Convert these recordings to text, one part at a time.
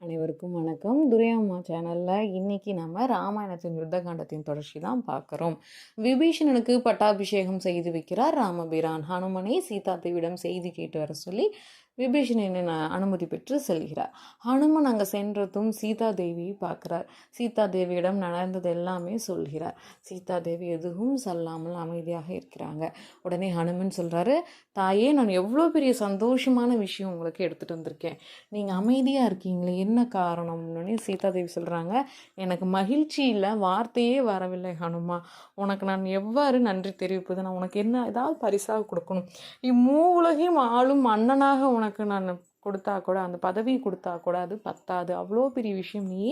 அனைவருக்கும் வணக்கம். துரையம்மா சேனலில் இன்னைக்கு நம்ம ராமாயணத்தின் யுத்தகாண்டத்தின் தொடர்ச்சி தான் பார்க்குறோம். விபீஷணனுக்கு பட்டாபிஷேகம் செய்து வைக்கிறார் ராமபிரான். ஹனுமனை சீதா தேவிடம் செய்தி கேட்டு வர சொல்லி விபீஷணனின் அனுமதி பெற்று செல்கிறார். ஹனுமன் அங்கே சென்றதும் சீதா தேவியை பார்க்கிறார். சீதா தேவியிடம் நடந்தது எல்லாமே சொல்கிறார். சீதா தேவி எதுவும் சொல்லாமல் அமைதியாக இருக்கிறாங்க. உடனே ஹனுமன் சொல்கிறாரு தாயே நான் எவ்வளோ பெரிய சந்தோஷமான விஷயம் உங்களுக்கு எடுத்துகிட்டு வந்திருக்கேன். நீங்கள் அமைதியாக இருக்கீங்களே என்ன காரணம்னு சீதாதேவி சொல்கிறாங்க எனக்கு மகிழ்ச்சி இல்லை வார்த்தையே வரவில்லை ஹனுமா உனக்கு நான் எவ்வாறு நன்றி தெரிவிப்பது? நான் உனக்கு என்ன ஏதாவது பரிசாக கொடுக்கணும்? இம்மூ உலகையும் ஆளும் மன்னனாக உனக்கு உனக்கு நான் கொடுத்தா கூட அந்த பதவி கொடுத்தா கூட அது பத்தாது. அவ்வளோ பெரிய விஷயம் நீ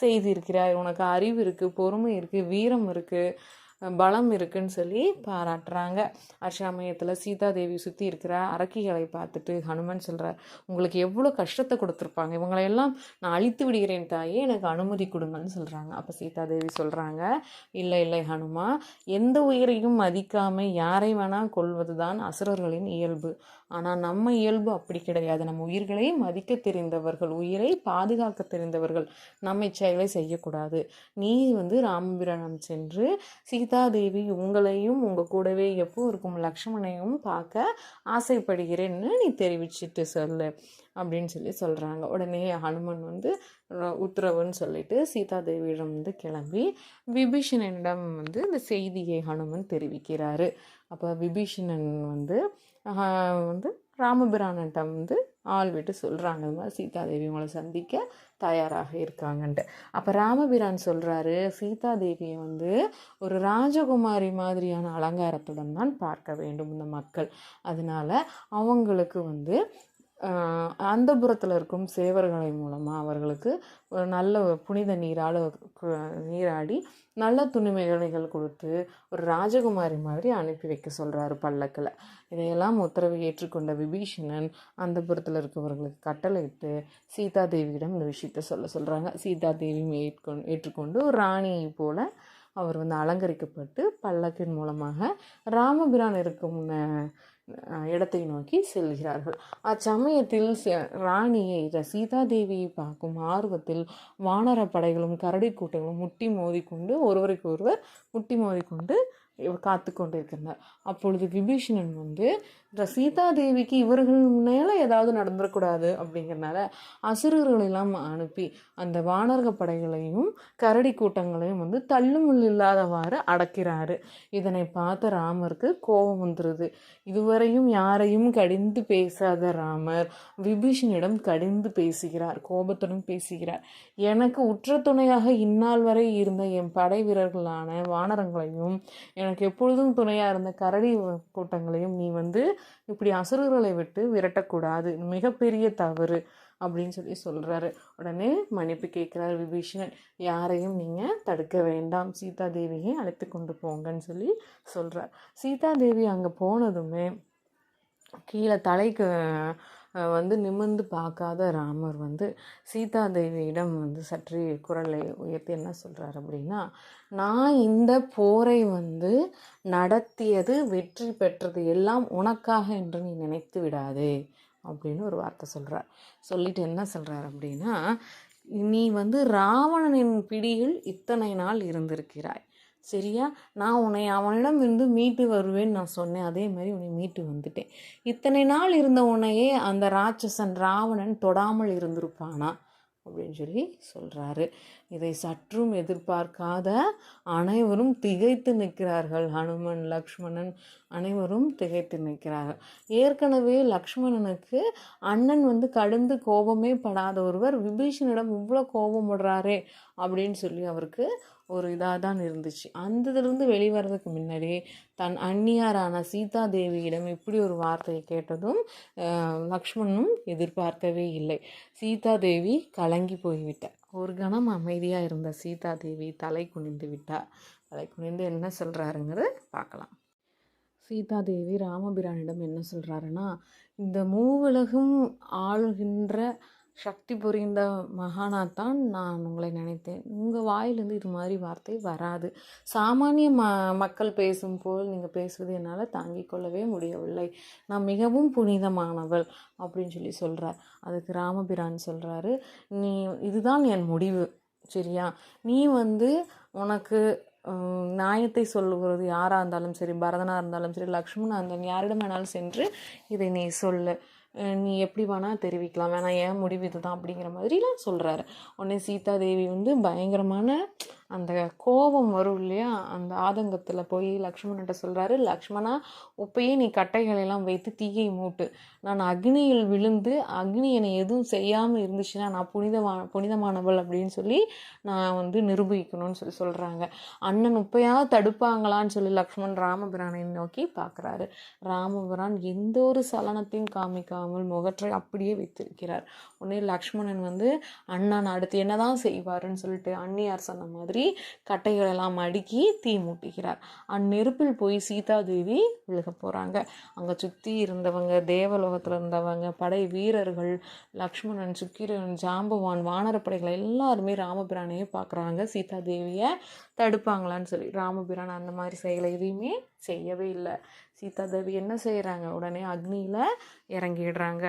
செய்திருக்கிறாய். உனக்கு அறிவு இருக்குது பொறுமை இருக்குது வீரம் இருக்குது பலம் இருக்குன்னு சொல்லி பாராட்டுறாங்க. அச்சமயத்தில் சீதாதேவி சுற்றி இருக்கிற அரக்கிகளை பார்த்துட்டு ஹனுமன் சொல்கிறார் உங்களுக்கு எவ்வளோ கஷ்டத்தை கொடுத்துருப்பாங்க. இவங்களையெல்லாம் நான் அழித்து விடுகிறேன் தாயே எனக்கு அனுமதி கொடுங்கன்னு சொல்கிறாங்க அப்போ சீதாதேவி சொல்கிறாங்க இல்லை இல்லை ஹனுமா எந்த உயிரையும் மதிக்காமல் யாரை வேணால் கொள்வது தான் அசுரர்களின் இயல்பு. ஆனால் நம்ம இயல்பு அப்படி கிடையாது. நம்ம உயிர்களை மதிக்க தெரிந்தவர்கள் உயிரை பாதுகாக்க தெரிந்தவர்கள் நம்ம செயலை செய்யக்கூடாது. நீ வந்து ராமபிரணம் சென்று சீதாதேவி உங்களையும் உங்கள் கூடவே எப்போ இருக்கும் லக்ஷ்மணையும் பார்க்க ஆசைப்படுகிறேன்னு நீ தெரிவிச்சிட்டு சொல்லு அப்படின்னு சொல்லி சொல்கிறாங்க உடனே ஹனுமன் வந்து உத்தரவுன்னு சொல்லிட்டு சீதாதேவியிடம் வந்து கிளம்பி விபீஷணனிடம் வந்து இந்த செய்தியை ஹனுமன் தெரிவிக்கிறாரு. அப்போ விபீஷணன் வந்து வந்து ராமபிரானிடம் வந்து ஆள் விட்டு சொல்கிறாங்க இது மாதிரி சீதாதேவி உங்களை சந்திக்க தயாராக இருக்காங்கன்ட்டு. அப்போ ராமபிரான் சொல்கிறாரு சீதாதேவியை வந்து ஒரு ராஜகுமாரி மாதிரியான அலங்காரத்துடன் தான் பார்க்க வேண்டும் இந்த மக்கள். அதனால் அவங்களுக்கு வந்து அந்த புறத்தில் இருக்கும் சேவர்களை மூலமாக அவர்களுக்கு ஒரு நல்ல புனித நீரால் நீராடி நல்ல துணிமைகளைகள் கொடுத்து ஒரு ராஜகுமாரி மாதிரி அனுப்பி வைக்க சொல்கிறாரு பல்லக்கில். இதையெல்லாம் உத்தரவை ஏற்றுக்கொண்ட விபீஷணன் அந்த புறத்தில் இருக்கவர்களுக்கு கட்டளையிட்டு சீதாதேவியிடம் இந்த விஷயத்த சொல்ல சொல்கிறாங்க சீதா தேவியும் ஏற்கொண்டு ஏற்றுக்கொண்டு ஒரு ராணியை போல அவர் வந்து அலங்கரிக்கப்பட்டு பல்லக்கின் மூலமாக ராமபிரான் இருக்கும் இடத்தை நோக்கி செல்கிறார்கள். அச்சமயத்தில் ராணியை சீதாதேவியை பார்க்கும் ஆர்வத்தில் வானர படைகளும் கரடி கூட்டங்களும் முட்டி மோதிக்கொண்டு ஒருவருக்கு ஒருவர் முட்டி மோதிக்கொண்டு காத்து கொண்டிருக்கின்றனர் அப்பொழுது விபீஷணன் வந்து இந்த சீதாதேவிக்கு இவர்கள் மேலே ஏதாவது நடந்துடக்கூடாது அப்படிங்கிறனால அசுரர்களெல்லாம் அனுப்பி அந்த வானர்க படைகளையும் கரடி கூட்டங்களையும் வந்து தள்ளுமுள் இல்லாதவாறு அடக்கிறாரு. இதனை பார்த்த ராமருக்கு கோபம் வந்துடுது இதுவரையும் யாரையும் கடிந்து பேசாத ராமர் விபீஷனிடம் கடிந்து பேசுகிறார் கோபத்துடன் பேசுகிறார். எனக்கு உற்ற துணையாக இந்நாள் வரை இருந்த என் படை வீரர்களான வானரங்களையும் எனக்கு எப்பொழுதும் துணையாக இருந்த கரடி கூட்டங்களையும் நீ வந்து இப்படி அசுரர்களை விட்டு விரட்டக்கூடாது. மிகப்பெரிய தவறு அப்படின்னு சொல்லி சொல்கிறாரு உடனே மன்னிப்பு கேட்குறாரு விபீஷணன். யாரையும் நீங்கள் தடுக்க வேண்டாம். சீதாதேவியை அழைத்து கொண்டு போங்கன்னு சொல்லி சொல்கிறார் சீதாதேவி அங்கே போனதுமே கீழே தலைக்கு வந்து நிமிர்ந்து பார்க்காத ராமர் வந்து சீதாதேவியிடம் வந்து சற்று குரலை உயர்த்தி என்ன சொல்கிறார் அப்படின்னா நான் இந்த போரை வந்து நடத்தியது வெற்றி பெற்றது எல்லாம் உனக்காக என்று நீ நினைத்து விடாதே அப்படின்னு ஒரு வார்த்தை சொல்கிறார் சொல்லிட்டு என்ன சொல்கிறார் அப்படின்னா நீ வந்து ராவணனின் பிடியில் இத்தனை நாள் இருந்திருக்கிறாய். சரியா? நான் உன்னை அவனிடம் இருந்து மீட்டு வருவேன்னு நான் சொன்னேன். அதே மாதிரி உன்னை மீட்டு வந்துட்டேன். இத்தனை நாள் இருந்த உன்னையே அந்த ராட்சசன் ராவணன் தொடாமல் இருந்திருப்பானா? அப்படின்னு சொல்லி சொல்கிறாரு இதை சற்றும் எதிர்பார்க்காத அனைவரும் திகைத்து நிற்கிறார்கள். ஹனுமன் லக்ஷ்மணன் அனைவரும் திகைத்து நிற்கிறார்கள். ஏற்கனவே லக்ஷ்மணனுக்கு அண்ணன் வந்து கடுந்து கோபமே படாத ஒருவர் விபீஷனிடம் இவ்வளோ கோபம் விடுறாரே அப்படின்னு சொல்லி அவருக்கு ஒரு இதாக தான் இருந்துச்சு. அந்த இதுலேருந்து வெளிவரதுக்கு முன்னாடியே தன் அந்நியாரான சீதா தேவியிடம் இப்படி ஒரு வார்த்தையை கேட்டதும் லக்ஷ்மணனும் எதிர்பார்க்கவே இல்லை. சீதா தேவி கலங்கி போய்விட்டார். ஒரு கணம் அமைதியாக இருந்த சீதா தேவி தலை குனிந்து விட்டார். தலை குனிந்து என்ன சொல்கிறாருங்கிறத பார்க்கலாம். சீதாதேவி ராமபிரானிடம் என்ன சொல்கிறாருன்னா இந்த மூவுலகும் ஆளுகின்ற சக்தி புரிந்த மகானாத்தான் நான் உங்களை நினைத்தேன். உங்கள் வாயிலேருந்து இது மாதிரி வார்த்தை வராது. சாமானிய ம மக்கள் பேசும் போல் நீங்கள் பேசுவது என்னால் தாங்கிக் கொள்ளவே முடியவில்லை. நான் மிகவும் புனிதமானவள் அப்படின்னு சொல்லி சொல்கிறார் அதுக்கு ராமபிரான் சொல்கிறாரு நீ இதுதான் என் முடிவு. சரியா? நீ வந்து உனக்கு நியாயத்தை சொல்லுகிறது யாராக இருந்தாலும் சரி பரதனாக இருந்தாலும் சரி லக்ஷ்மணாக இருந்தாலும் யாரிடம் வேணாலும் சென்று இதை நீ சொல்லு. நீ எப்படி வேணால் தெரிவிக்கலாம். வேணாம் ஏன் முடிவு இதுதான் அப்படிங்கிற மாதிரிலாம் சொல்கிறாரு உடனே சீதா தேவி வந்து பயங்கரமான அந்த கோபம் வரும் இல்லையா? அந்த ஆதங்கத்தில் போய் லக்ஷ்மணன்ட்ட சொல்கிறாரு லக்ஷ்மணா உப்பையே நீ கட்டைகளெல்லாம் வைத்து தீயை மூட்டு. நான் அக்னியில் விழுந்து அக்னி என்னை எதுவும் செய்யாமல் இருந்துச்சுன்னா நான் புனிதமான புனிதமானவள் அப்படின்னு சொல்லி நான் வந்து நிரூபிக்கணும்னு சொல்லி சொல்கிறாங்க அண்ணன் உப்பையாவது தடுப்பாங்களான்னு சொல்லி லக்ஷ்மண் ராமபிரானை நோக்கி பார்க்குறாரு ராமபிரான் எந்த ஒரு சலனத்தையும் காமிக்காமல் முகற்றை அப்படியே வைத்திருக்கிறார். உடனே லக்ஷ்மணன் வந்து அண்ணன் அடுத்து என்னதான் செய்வாருன்னு சொல்லிட்டு அன்னியார் சொன்ன மாதிரி மாதிரி கட்டைகளெல்லாம் அடுக்கி தீ மூட்டுகிறார். அந்நெருப்பில் போய் சீதாதேவி விழுக போகிறாங்க அங்கே சுற்றி இருந்தவங்க தேவலோகத்தில் இருந்தவங்க படை வீரர்கள் லக்ஷ்மணன் சுக்கிரன் ஜாம்பவான் வானரப்படைகள் எல்லாருமே ராமபிரானையே பார்க்குறாங்க சீதாதேவியை தடுப்பாங்களான்னு சொல்லி. ராமபிரான் அந்த மாதிரி செயலை எதையுமே செய்யவே இல்லை. சீதாதேவி என்ன செய்கிறாங்க உடனே அக்னியில் இறங்கிடுறாங்க.